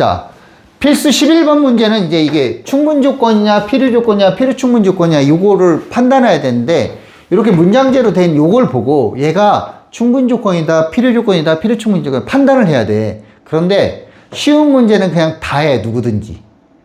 자, 필수 11번 문제는 이제 이게 충분 조건이냐, 필요 조건이냐, 필요 충분 조건이냐, 요거를 판단해야 되는데, 이렇게 문장제로 된 요걸 보고 얘가 충분 조건이다, 필요 조건이다, 필요 충분 조건 판단을 해야 돼. 그런데 쉬운 문제는 그냥 다 해, 누구든지.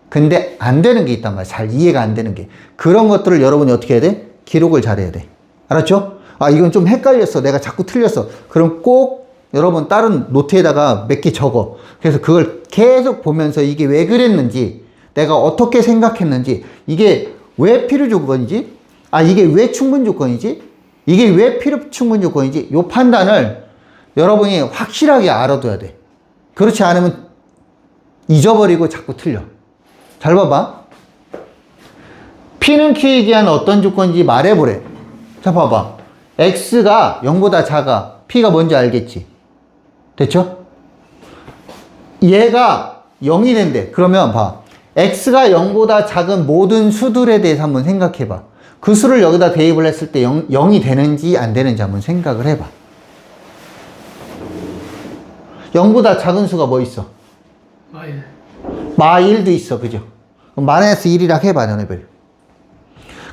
근데 안 되는 게 있단 말이야. 잘 이해가 안 되는 게. 그런 것들을 여러분이 어떻게 해야 돼? 기록을 잘 해야 돼. 알았죠? 아, 이건 좀 헷갈렸어. 내가 자꾸 틀렸어. 그럼 꼭 여러분 다른 노트에다가 몇 개 적어. 그래서 그걸 계속 보면서 이게 왜 그랬는지, 내가 어떻게 생각했는지, 이게 왜 필요 조건이지? 아, 이게 왜 충분 조건이지? 이게 왜 필요 충분 조건이지? 요 판단을 여러분이 확실하게 알아둬야 돼. 그렇지 않으면 잊어버리고 자꾸 틀려. 잘 봐봐. P는 Q에 기한 어떤 조건인지 말해보래. 자, 봐봐. X가 0보다 작아. P가 뭔지 알겠지? 됐죠? 얘가 0이 된대. 그러면 봐. X가 0보다 작은 모든 수들에 대해서 한번 생각해봐. 그 수를 여기다 대입을 했을 때 0, 0이 되는지 안 되는지 한번 생각을 해봐. 0보다 작은 수가 뭐 있어? 마일 마1도 있어. 그죠? 그럼 마이너스 1이라 해봐, 너네들.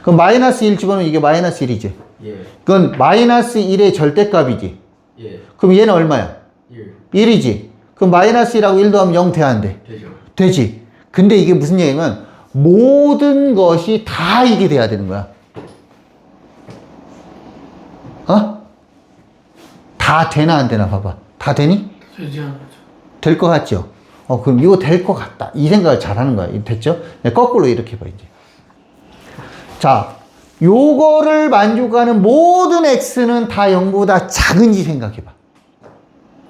그럼 마이너스 1 집어넣으면 이게 마이너스 1이지. 예. 그건 마이너스 1의 절대값이지. 예. 그럼 얘는 얼마야? 1. 1이지. 그럼 마이너스 1하고 1 더하면 0 돼야 안 돼? 되죠. 되지. 근데 이게 무슨 얘기냐면 모든 것이 다 이게 돼야 되는 거야. 어? 다 되나 안 되나 봐봐. 다 되니? 되지 않았죠 될 것 같죠? 어, 그럼 이거 될 것 같다. 이 생각을 잘 하는 거야. 됐죠? 네, 거꾸로 이렇게 봐, 이제. 자, 요거를 만족하는 모든 x는 다 0보다 작은지 생각해 봐.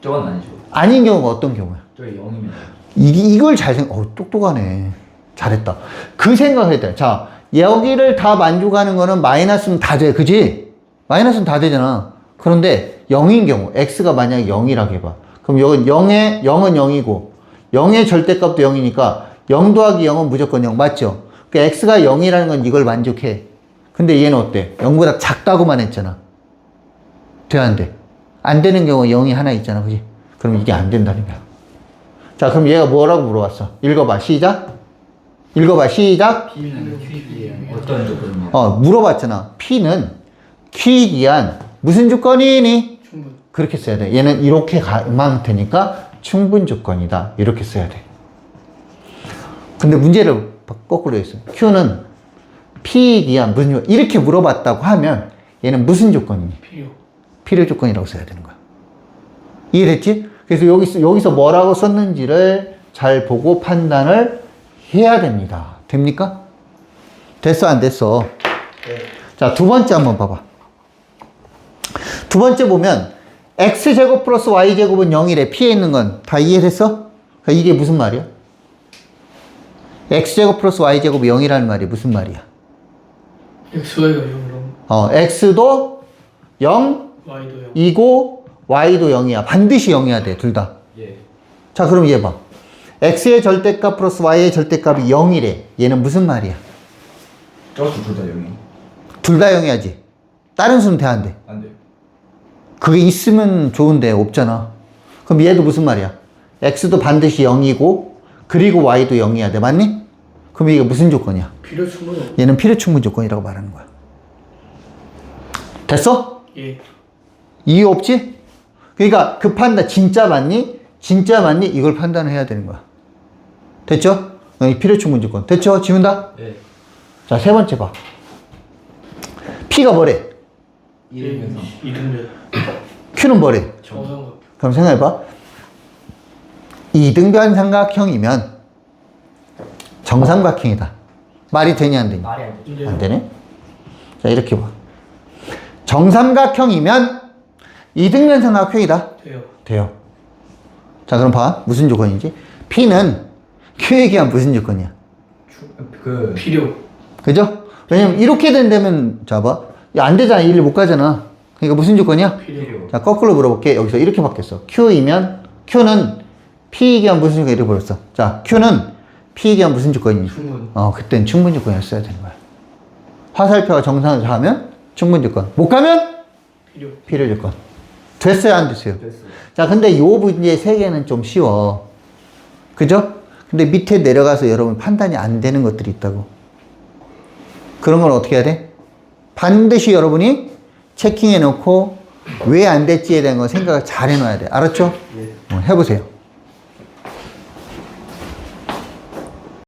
저건 아니죠. 아닌 경우가 어떤 경우야? 저기 0이면 이, 이걸 잘 생각, 어, 똑똑하네. 잘했다. 그 생각을 했다. 자, 여기를 다 만족하는 거는 마이너스는 다 돼. 그지? 마이너스는 다 되잖아. 그런데 0인 경우, x가 만약에 0이라고 해봐. 그럼 여긴 0에, 0은 0이고, 0의 절대값도 0이니까 0 더하기 0은 무조건 0. 맞죠? 그 x가 0이라는 건 이걸 만족해. 근데 얘는 어때? 0보다 작다고만 했잖아. 돼, 안 돼? 안 되는 경우 0이 하나 있잖아. 그지? 그럼 이게 안 된다는 거야. 자, 그럼 얘가 뭐라고 물어봤어? 읽어봐. 시작. 읽어봐. 시작. P는 Q에 어떤 조건이냐? 어, 물어봤잖아. P는 Q에 기한 무슨 조건이니? 충분 그렇게 써야 돼. 얘는 이렇게 가만 되니까 충분 조건이다. 이렇게 써야 돼. 근데 문제를 거꾸로 했어. Q는 P에 기한 무슨 조건? 이렇게 물어봤다고 하면 얘는 무슨 조건이니? 필요 필요 조건이라고 써야 되는 거야. 이해됐지? 그래서 여기서, 여기서 뭐라고 썼는지를 잘 보고 판단을 해야 됩니다. 됩니까? 됐어, 안 됐어? 자, 두 번째 한번 봐봐. 두 번째 보면, x제곱 플러스 y제곱은 0이래. P에 있는 건 다 이해됐어? 그러니까 이게 무슨 말이야? x제곱 플러스 y제곱이 0이라는 말이 무슨 말이야? XY가 0으로 어, x도 0, Y도 0 이고 y도 0이야. 반드시 0이야 돼. 둘 다. 예. 자, 그럼 얘 봐. x의 절대값 플러스 y의 절대값이 0이래. 얘는 무슨 말이야? 저수 둘다 0이. 둘다 0이야지. 다른 수는 돼, 안 돼? 안 돼요. 그게 있으면 좋은데 없잖아. 그럼 얘도 무슨 말이야? x도 반드시 0이고 그리고 y도 0이야 돼. 맞니? 그럼 이게 무슨 조건이야? 필요 충분 없 얘는 필요 충분 조건이라고 말하는 거야. 됐어? 예 이유 없지? 그러니까 그 판단 진짜 맞니? 진짜 맞니? 이걸 판단을 해야 되는 거야. 됐죠? 어, 이 필요 충분 조건. 됐죠? 지운다? 예. 자, 세 번째 봐. P가 뭐래? 이름에서 이등변 Q는 뭐래? 정상각 그럼 생각해봐. 이등변 삼각형이면 정삼각형이다. 말이 되냐, 안 되냐? 말이 안. 이제 안 되네? 자, 이렇게 봐. 정삼각형이면 이등변 삼각형이다. 돼요 돼요. 자, 그럼 봐. 무슨 조건이지? P는 Q에 기한 무슨 조건이야? 추- 그 필요 그죠? 왜냐면 이렇게 된다면, 자, 봐. 야, 안 되잖아. 일을 못 가잖아. 그러니까 무슨 조건이야? 필요. 자, 거꾸로 물어볼게. 여기서 이렇게 바뀌었어. Q이면, Q는 P에 기한 무슨 조건이 이렇게 버렸어. 자, Q는 P에 기한 무슨 조건이니? 충분 어, 그땐 충분 조건이었어야 되는 거야. 화살표가 정상을 하면 충분 조건. 못 가면 필요 필요 조건. 됐어요, 안 됐어요? 됐어요. 자, 근데 요 문제 세 개는 좀 쉬워. 그죠? 근데 밑에 내려가서 여러분 판단이 안 되는 것들이 있다고. 그런 건 어떻게 해야 돼? 반드시 여러분이 체킹해 놓고 왜 안 됐지에 대한 거 생각을 잘 해놔야 돼. 알았죠? 어, 해보세요.